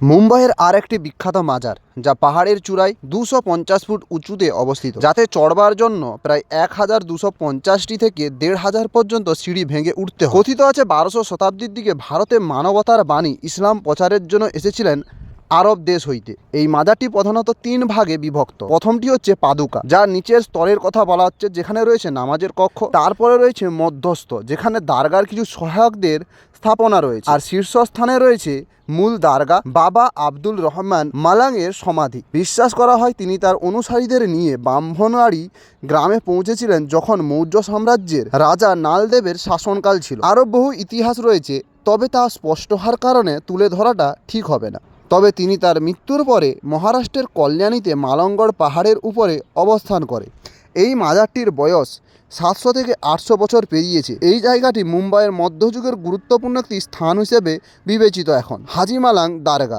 মুম্বাইয়ের আর একটি বিখ্যাত মাজার, যা পাহাড়ের চূড়ায় দুশো পঞ্চাশ ফুট উঁচুতে অবস্থিত। যাতে চড়বার জন্য প্রায় এক হাজার দুশো পঞ্চাশটি থেকে দেড় হাজার পর্যন্ত সিঁড়ি ভেঙে উঠতে কথিত আছে বারোশো শতাব্দীর দিকে ভারতে মানবতার বাণী ইসলাম প্রচারের জন্য এসেছিলেন আরব দেশ হইতে। এই মাজারটি প্রধানত তিন ভাগে বিভক্ত। প্রথমটি হচ্ছে পাদুকা, যার নিচের স্তরের কথা বলা হচ্ছে, যেখানে রয়েছে নামাজের কক্ষ। তারপরে রয়েছে মধ্যস্থ, যেখানে দারগার কিছু সহায়কদের স্থাপনা রয়েছে। আর শীর্ষস্থানে রয়েছে মূল দারগা, বাবা আব্দুল রহমান মালাংয়ের সমাধি। বিশ্বাস করা হয়, তিনি তার অনুসারীদের নিয়ে ব্রাহ্মণবাড়ি গ্রামে পৌঁছেছিলেন যখন মৌর্য সাম্রাজ্যের রাজা নালদেবের শাসনকাল ছিল। আরও বহু ইতিহাস রয়েছে, তবে তা স্পষ্ট হওয়ার কারণে তুলে ধরাটা ঠিক হবে না। তবে তিনি তার মৃত্যুর পরে মহারাষ্ট্রের কল্যাণীতে মালঙ্গড় পাহাড়ের উপরে অবস্থান করে। এই মাজারটির বয়স সাতশো থেকে আটশো বছর পেরিয়েছে। এই জায়গাটি মুম্বাইয়ের মধ্যযুগের গুরুত্বপূর্ণ একটি স্থান হিসেবে বিবেচিত এখন। হাজিমালাং দারগা